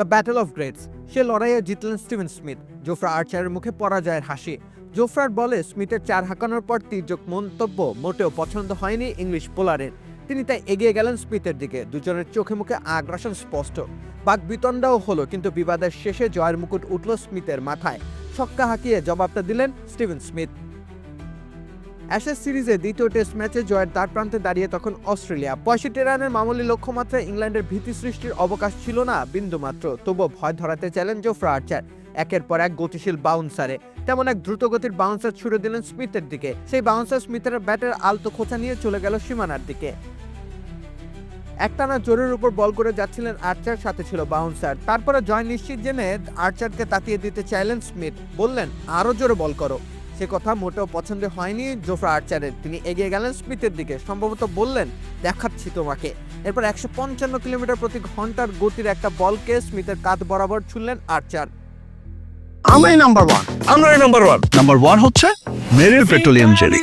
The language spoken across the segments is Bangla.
দ্য ব্যাটেল অফ গ্রেটস সে লড়াইয়ে জিতলেন স্টিভেন স্মিথ জোফরা আর্চারের মুখে পরাজয়ের হাসি। জোফরার বলে স্মিথের চার হাঁকানোর পর তীর্যক মন্তব্য মোটেও পছন্দ হয়নি ইংলিশ বোলারের। তিনি তাই এগিয়ে গেলেন স্মিথের দিকে, দুজনের চোখে মুখে আগ্রাসন স্পষ্ট। বাক বিতণ্ডাও হলো, কিন্তু বিবাদের শেষে জয়ের মুকুট উঠল স্মিথের মাথায়। ছক্কা হাঁকিয়ে জবাবটা দিলেন স্টিভেন স্মিথ অ্যাশেজ সিরিজে দ্বিতীয় টেস্ট ম্যাচে জয়ের দ্বার প্রান্তে দাঁড়িয়ে তখন অস্ট্রেলিয়া। পঁয়ষট্টি রানের মামুলি লক্ষ্যমাত্রায় ইংল্যান্ডের ভীতি সৃষ্টির অবকাশ ছিল না বিন্দুমাত্র, তবুও ভয় ধরাতে চাইলেন জোফ্রা আর্চার একের পর এক গতিশীল বাউন্সারে। তেমন এক দ্রুতগতির বাউন্সার ছুড়ে দিলেন স্মিথের দিকে। সেই বাউন্সার স্মিথের ব্যাটের আলতো খোঁচা নিয়ে চলে গেল সীমানার দিকে। একটানা জোরের উপর বল করে যাচ্ছিলেন আর্চার, সাথে ছিল বাউন্সার। তারপরে জয় নিশ্চিত জেনে আর্চারকে তাকিয়ে দিতে চাইলেন স্মিথ। বললেন, আরও জোরে বল করো। সে কথা মোটেও পছন্দ হয়নি জোফরা আর্চারের। তিনি এগিয়ে গেলেন স্মিথের দিকে। সম্ভবত বললেন দেখাচ্ছি তোমাকে। এরপর একশো পঞ্চান্ন কিলোমিটার প্রতি ঘণ্টার গতির একটা বলকে স্মিথের কাঁধ বরাবর ছুড়লেন আর্চার। আমরাই নাম্বার ওয়ান আমরাই নাম্বার ওয়ান নাম্বার ওয়ান হচ্ছে মেরিল পেট্রোলিয়াম জেলি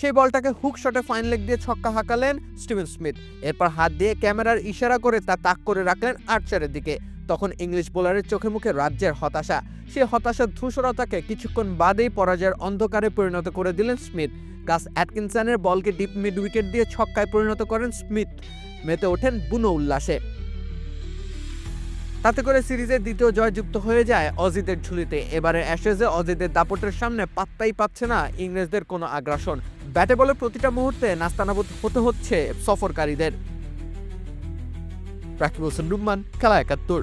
সেই বলটাকে হুক শটে ফাইন লেগ দিয়ে ছক্কা হাঁকালেন স্টিভেন স্মিথ। এরপর হাত দিয়ে ক্যামেরার ইশারা করে তা তাক করে রাখলেন আর্চারের দিকে। তখন ইংলিশ বোলারের চোখে মুখে রাজ্যের হতাশা। সে হতাশার ধূসরতাকে কিছুক্ষণ বাদেই পরাজয়ের অন্ধকারে পরিণত করে দিলেন স্মিথ। গাস অ্যাটকিনসনের বলকে ডিপ মিড উইকেট দিয়ে ছক্কায় পরিণত করেন স্মিথ। মেতে ওঠেন বুনো উল্লাসে। তাতে করে সিরিজের দ্বিতীয় জয় যুক্ত হয়ে যায় অজিদের ঝুলিতে। এবারে অ্যাশেজে অজিদের দাপটের সামনে পাত্তাই পাচ্ছে না ইংরেজদের কোনো আগ্রাসন। ব্যাটে বলে প্রতিটা মুহূর্তে নাস্তানাবুদ হতে হচ্ছে সফরকারীদের। রাকিব হোসেন, রুম্মান, খেলা একাত্তর।